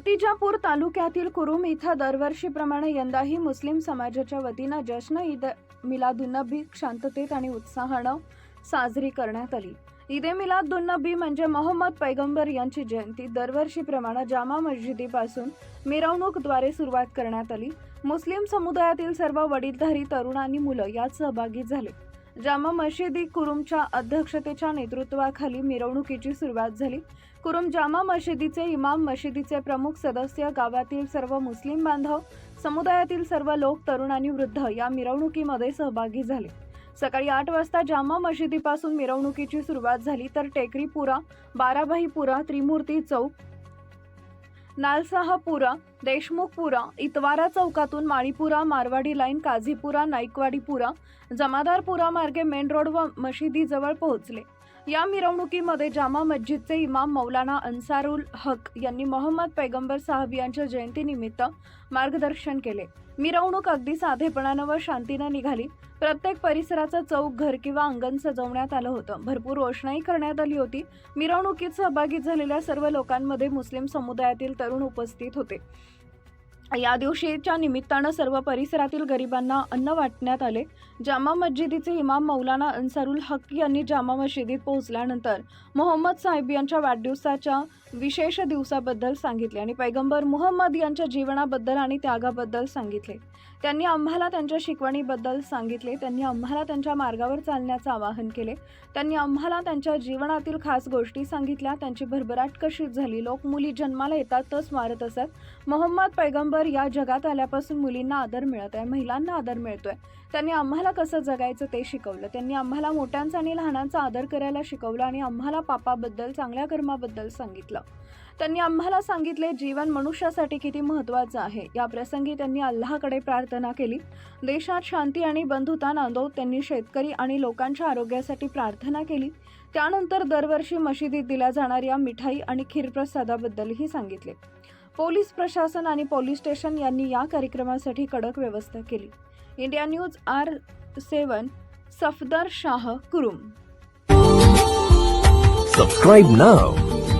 मूर्तिजापूर तालुक्यातील कुरुम इथं दरवर्षीप्रमाणे यंदाही मुस्लिम समाजाच्या वतीनं जश्न ईद मिलादुन्नबी शांततेत आणि उत्साहानं साजरी करण्यात आली. ईद ए मिलादुन्नबी म्हणजे मोहम्मद पैगंबर यांची जयंती. दरवर्षीप्रमाणे जामा मस्जिदीपासून मिरवणूकद्वारे सुरुवात करण्यात आली. मुस्लिम समुदायातील सर्व वडीलधारी तरुण आणि मुलं यात सहभागी झाले. जामा मशिदी कुरुमच्या अध्यक्षतेच्या नेतृत्वाखाली मिरवणुकीची सुरुवात झाली. कुरुम जामा मशिदीचे इमाम मशिदीचे प्रमुख सदस्य गावातील सर्व मुस्लिम बांधव समुदायातील सर्व लोक तरुण आणि वृद्ध या मिरवणुकीमध्ये सहभागी झाले. सकाळी आठ वाजता जामा मशिदीपासून मिरवणुकीची सुरुवात झाली तर टेकरीपुरा बाराभाईपुरा त्रिमूर्ती चौक नालसाहापुरा देशमुखपुरा इतवारा चौकातून माळीपुरा मारवाडी लाईन काझीपुरा नाईकवाडीपुरा जमादारपुरा मार्गे मेन रोड व मशिदीजवळ पोहोचले. या मिरवणुकीमध्ये जामा मस्जिदचे इमाम मौलाना अन्सारुल हक यांनी मोहम्मद पैगंबर साहब यांच्या जयंतीनिमित्त मार्गदर्शन केले. मिरवणूक अगदी साधेपणानं व शांतीनं निघाली. प्रत्येक परिसराचं चौक घर किंवा अंगण सजवण्यात आलं होतं. भरपूर रोषणाई करण्यात आली होती. मिरवणुकीत सहभागी झालेल्या सर्व लोकांमध्ये मुस्लिम समुदायातील तरुण उपस्थित होते. या दिवशीच्या निमित्तानं सर्व परिसरातील गरिबांना अन्न वाटण्यात आले. जामा मस्जिदीचे इमाम मौलाना अन्सारुल हक यांनी जामा मशिदीत पोहोचल्यानंतर मोहम्मद साहेब यांच्या वाढदिवसाच्या विशेष दिवसाबद्दल सांगितले आणि पैगंबर मुहम्मद यांच्या जीवनाबद्दल आणि त्यागाबद्दल सांगितले. त्यांनी आम्हाला त्यांच्या शिकवणीबद्दल सांगितले त्यांनी आम्हाला त्यांच्या मार्गावर चालण्याचं आवाहन केले त्यांनी आम्हाला त्यांच्या जीवनातील खास गोष्टी सांगितल्या त्यांची भरभराट कशी झाली लोक मुली जन्माला येतात तस मारत असत. मोहम्मद पैगंबर या जगात आल्यापासून मुलींना आदर मिळत आहे महिलांना आदर मिळतोय. त्यांनी आम्हाला कसं जगायचं ते शिकवलं. त्यांनी आम्हाला मोठ्यांचा आणि लहानांचा आदर करायला शिकवलं आणि आम्हाला पापाबद्दल चांगल्या कर्माबद्दल सांगितलं. त्यांनी आम्हाला सांगितले जीवन मनुष्यासाठी किती महत्त्वाचं आहे. या प्रसंगी त्यांनी अल्लाहकडे प्रार्थना केली. देशात शांती आणि बंधुता नांदवत त्यांनी शेतकरी आणि लोकांच्या आरोग्यासाठी प्रार्थना केली. त्यानंतर दरवर्षी मशिदीत दिल्या जाणाऱ्या मिठाई आणि खीरप्रसादाबद्दलही सांगितले. पोलीस प्रशासन आणि पोलीस स्टेशन यांनी या कार्यक्रमासाठी कडक व्यवस्था केली. India news R seven Safdar Shah Kurum. Subscribe नाव